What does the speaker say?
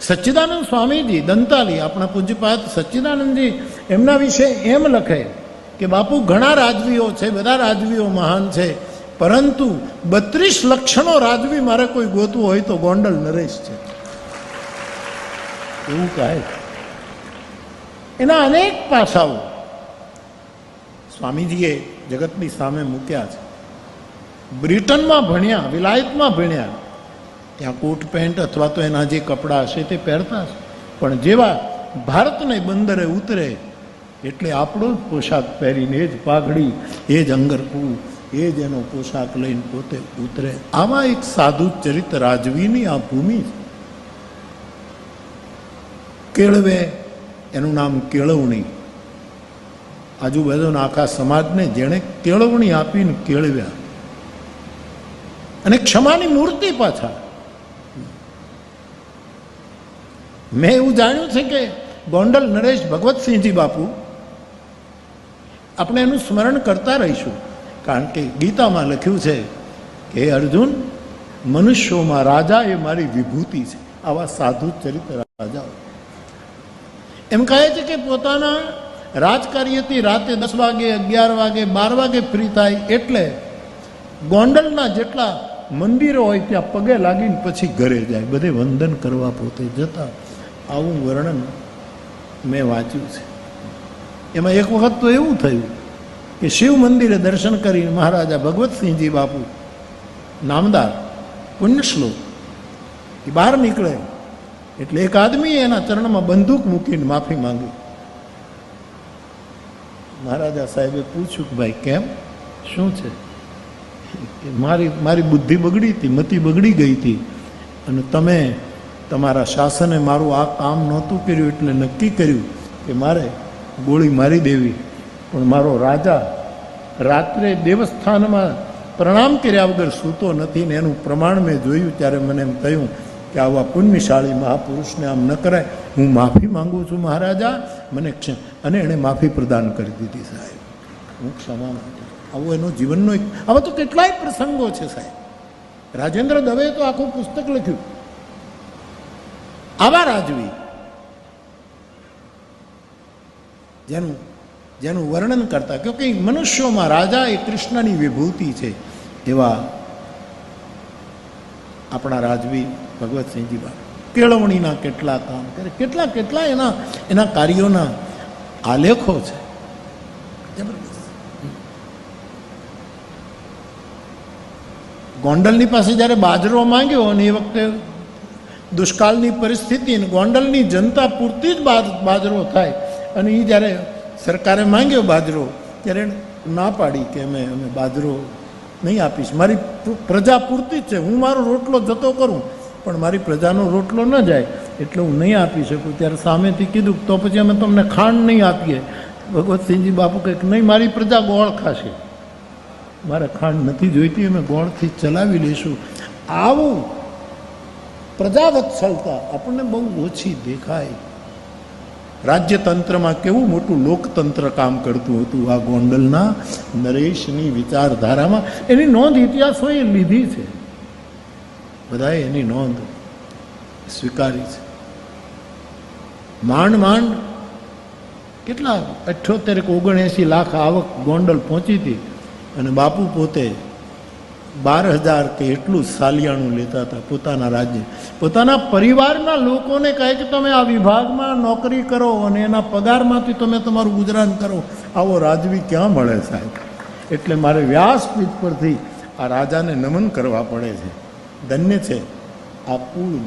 સચ્ચિદાનંદ સ્વામીજી, દંતાલી, આપણા પૂજ્યપાત સચ્ચિદાનંદજી, એમના વિશે એમ લખે કે બાપુ ઘણા રાજવીઓ છે, બધા રાજવીઓ મહાન છે, પરંતુ બત્રીસ લક્ષણો રાજવી મારે કોઈ ગોતવું હોય તો ગોંડલ નરેશ છે. એવું કહે. એના અનેક પાસાઓ સ્વામીજીએ જગતની સામે મૂક્યા છે. બ્રિટનમાં ભણ્યા, વિલાયતમાં ભણ્યા ત્યાં કોટ પેન્ટ અથવા તો એના જે કપડાં હશે તે પહેરતા હશે. પણ જેવા ભારતને બંદરે ઉતરે, એટલે આપણો જ પોશાક પહેરીને એ જ પાઘડી, એ જ અંગરકું એ જ એનો પોશાક લઈને પોતે ઉતરે. આવા એક સાધુ ચરિત રાજવીની આ ભૂમિ કેળવે, એનું નામ કેળવણી. આજુબાજુના આખા સમાજને જેણે કેળવણી આપીને કેળવ્યા. અને ક્ષમાની મૂર્તિ પાછા. મેં એવું જાણ્યું છે કે ગોંડલ નરેશ ભગવતસિંહજી બાપુ આપણે એનું સ્મરણ કરતા રહીશું. કારણ કે ગીતામાં લખ્યું છે કે અર્જુન, મનુષ્યોમાં રાજા એ મારી વિભૂતિ છે. આવા સાધુ ચરિત્ર રાજાઓ એમ કહે છે કે પોતાના રાજકાર્યથી રાતે દસ વાગે, અગિયાર વાગે, બાર વાગે ફ્રી થાય એટલે ગોંડલના જેટલા મંદિરો હોય ત્યાં પગે લાગીને પછી ઘરે જાય. બધે વંદન કરવા પોતે જતા. આવું વર્ણન મેં વાંચ્યું છે. એમાં એક વખત તો એવું થયું કે શિવ મંદિરે દર્શન કરીને મહારાજા ભગવતસિંહજી બાપુ નામદાર પુણ્યશ્લોક એ બહાર નીકળે એટલે એક આદમીએ એના ચરણમાં બંદૂક મૂકીને માફી માંગી. મહારાજા સાહેબે પૂછ્યું કે ભાઈ કેમ? શું છે? મારી મારી બુદ્ધિ બગડી હતી, મતિ બગડી ગઈ હતી અને તમે તમારા શાસને મારું આ કામ નહોતું કર્યું એટલે નક્કી કર્યું કે મારે ગોળી મારી દેવી. પણ મારો રાજા રાત્રે દેવસ્થાનમાં પ્રણામ કર્યા વગર સૂતો નથી ને એનું પ્રમાણ મેં જોયું ત્યારે મને એમ થયું કે આવા પુણ્યશાળી મહાપુરુષને આમ ન કરાય. હું માફી માંગુ છું મહારાજા. મને ક્ષ, અને એણે માફી પ્રદાન કરી દીધી સાહેબ. હું ક્ષમા માંગુ આવો એનો જીવનનો એક, આવા તો કેટલાય પ્રસંગો છે સાહેબ. રાજેન્દ્ર દવે તો આખું પુસ્તક લખ્યું. આવા રાજવી જેનું જેનું વર્ણન કરતા કે મનુષ્યોમાં રાજા એ કૃષ્ણની વિભૂતિ છે એવા આપણા રાજવી ભગવતસિંહજી બા કેળવણીના કેટલા કામ કરે, કેટલા કેટલા એના એના કાર્યોના આલેખો છે. ગોંડલની પાસે જ્યારે બાજરો માંગ્યો અને એ વખતે દુષ્કાળની પરિસ્થિતિ અને ગોંડલની જનતા પૂરતી જ બાજ બાજરો થાય. અને એ જ્યારે સરકારે માંગ્યો બાજરો, ત્યારે ના પાડી કે અમે અમે બાજરો નહીં આપીશ. મારી પ્રજા પૂરતી જ છે. હું મારો રોટલો જતો કરું, પણ મારી પ્રજાનો રોટલો ન જાય, એટલે હું નહીં આપી શકું. ત્યારે સામેથી કીધું, તો પછી અમે તમને ખાંડ નહીં આપીએ. ભગવતસિંહજી બાપુ કંઈક નહીં, મારી પ્રજા ગોળ ખાશે. મારે ખાંડ નથી જોઈતી, અમે ગોળથી ચલાવી લઈશું. આવું પ્રજાવત્સલતા આપણને બહુ ઓછી દેખાય. રાજ્યતંત્રમાં કેવું મોટું લોકતંત્ર કામ કરતું હતું આ ગોંડલના નરેશની વિચારધારામાં? એની નોંધ ઇતિહાસોએ લીધી છે. બધાએ એની નોંધ સ્વીકારી છે. માંડ માંડ કેટલા અઠ્યોતેર કે ઓગણએંસી લાખ આવક ગોંડલ પહોંચી હતી અને બાપુ પોતે બાર હજાર કે એટલું સાલિયાણું લેતા હતા પોતાના રાજ્ય. પોતાના પરિવારના લોકોને કહે કે તમે આ વિભાગમાં નોકરી કરો અને એના પગારમાંથી તમે તમારું ગુજરાન કરો. આવો રાજવી ક્યાં મળે સાહેબ? એટલે મારે વ્યાસપીઠ પરથી આ રાજાને નમન કરવા પડે છે. ધન્ય છે. આ કુળ